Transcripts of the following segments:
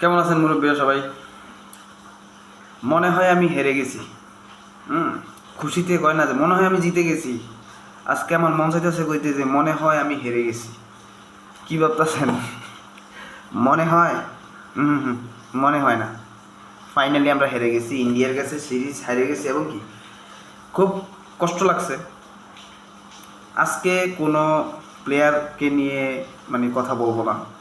কেমন আছেন মুরব্বীরা সবাই? মনে হয় আমি হেরে গেছি। হুম, খুশিতে কয় না যে, মনে হয় আমি জিতে গেছি। আজকে আমার মন চাইতেছে কইতে যে, মনে হয় আমি হেরে গেছি। কি ভাবতেছেন? মনে হয়? হুম হুম, মনে হয় না। ফাইনালি আমরা হেরে গেছি, ইন্ডিয়ার কাছে সিরিজ হেরে গেছি, এবং কি? খুব কষ্ট লাগছে। আজকে কোনো প্লেয়ারকে নিয়ে মানে কথা বলব না।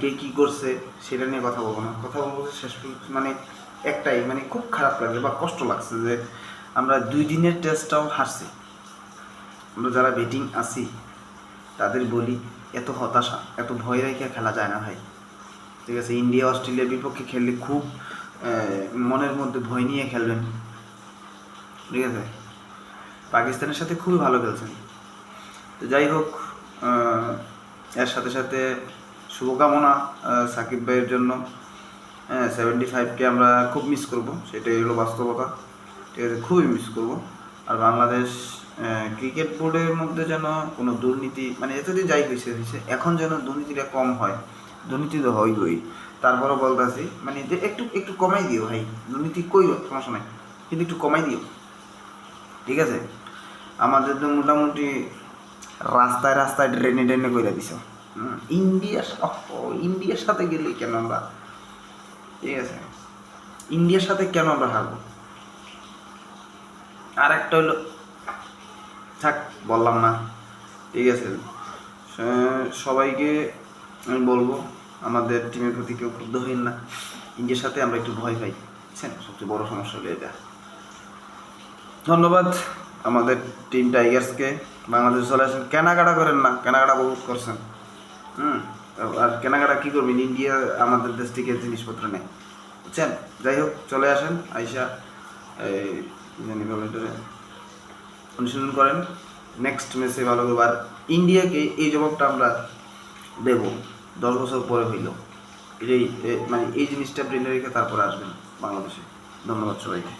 কে কী করছে সেটা নিয়ে কথা বলব না। কথা বলব শেষ মানে একটাই মানে খুব খারাপ লাগছে বা কষ্ট লাগছে যে আমরা দুই দিনের টেস্টটাও হারছি। আমরা যারা ব্যাটিং আছি, তাদের বলি, এত হতাশা, এত ভয় রেখে খেলা যায় না ভাই। ঠিক আছে ইন্ডিয়া অস্ট্রেলিয়ার বিপক্ষে খেললে খুব মনের মধ্যে ভয় নিয়ে খেলবেন। ঠিক আছে? পাকিস্তানের সাথে খুবই ভালো খেলছেন। তো যাই হোক এর সাথে সাথে শুভকামনা সাকিব ভাইয়ের জন্য। হ্যাঁ সেভেন্টি ফাইভকে আমরা খুব মিস করব, সেটাই হলো বাস্তবতা। ঠিক আছে, খুবই মিস করব। আর বাংলাদেশ ক্রিকেট বোর্ডের মধ্যে যেন কোনো দুর্নীতি মানে এতদিন যাই হয়েছে হয়েছে এখন যেন দুর্নীতিটা কম হয়, দুর্নীতি তো হইবই তারপরও বলতেছি মানে যে একটু একটু কমাই দিও ভাই, দুর্নীতি কই সমস্যা নাই, কিন্তু একটু কমাই দিও। ঠিক আছে? আমাদের তো মোটামুটি রাস্তায় রাস্তায় ড্রেনে ড্রেনে করে দিছ। হুম, ইন্ডিয়ার সাথে গেলে কেন আমরা ঠিক আছে। ইন্ডিয়ার সাথে কেন আমরা হারবো? আর একটা হলো থাক বললাম না। ঠিক আছে। সবাইকে আমি বলব আমাদের টিমের প্রতি কেউ ক্রুদ্ধ হইন না। ইন্ডিয়ার সাথে আমরা একটু ভয় পাই বুঝছেন? সবচেয়ে বড় সমস্যা হলো এটা। ধন্যবাদ আমাদের টিম টাইগার্সকে বাংলাদেশ চলে আসেন। কেনাকাটা করেন না কেনাকাটা বহুত করছেন। হুম আর কেনাকাটা কী করবেন ইন্ডিয়া আমাদের দেশ থেকে জিনিসপত্র নেয় বুঝছেন? যাই হোক, চলে আসেন, আইসা, এই অনুশীলন করেন। নেক্সট ম্যাচে ভালো করব। আর ইন্ডিয়াকে এই জবাবটা আমরা দেব। দশ বছর পরে হইল। এই মানে এই জিনিসটা ব্রেনে রেখে তারপরে আসবেন বাংলাদেশে। ধন্যবাদ সবাইকে।